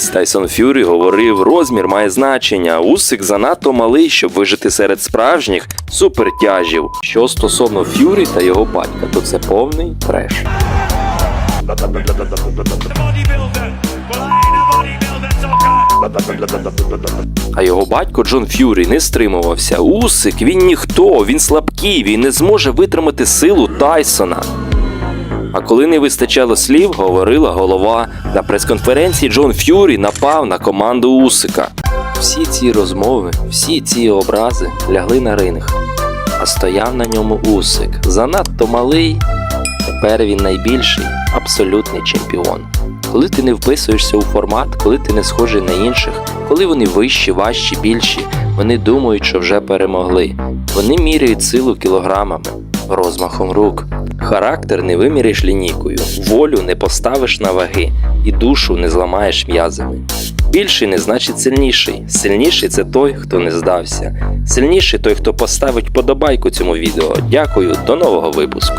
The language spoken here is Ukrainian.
Колись Тайсон Фюрі говорив, розмір має значення. Усик занадто малий, щоб вижити серед справжніх супертяжів. Що стосовно Фюрі та його батька, то це повний треш. А його батько Джон Ф'юрі не стримувався. Усик, він ніхто, він слабкий, він не зможе витримати силу Тайсона. А коли не вистачало слів, говорила голова. На прес-конференції Джон Ф'юрі напав на команду Усика. Всі ці розмови, всі ці образи лягли на ринг. А стояв на ньому Усик. Занадто малий. Тепер він найбільший, абсолютний чемпіон. Коли ти не вписуєшся у формат, коли ти не схожий на інших, коли вони вищі, важчі, більші, вони думають, що вже перемогли. Вони міряють силу кілограмами, розмахом рук. Характер не виміряєш лінійкою, волю не поставиш на ваги і душу не зламаєш м'язами. Більший не значить сильніший. Сильніший це той, хто не здався. Сильніший той, хто поставить подобайку цьому відео. Дякую, до нового випуску.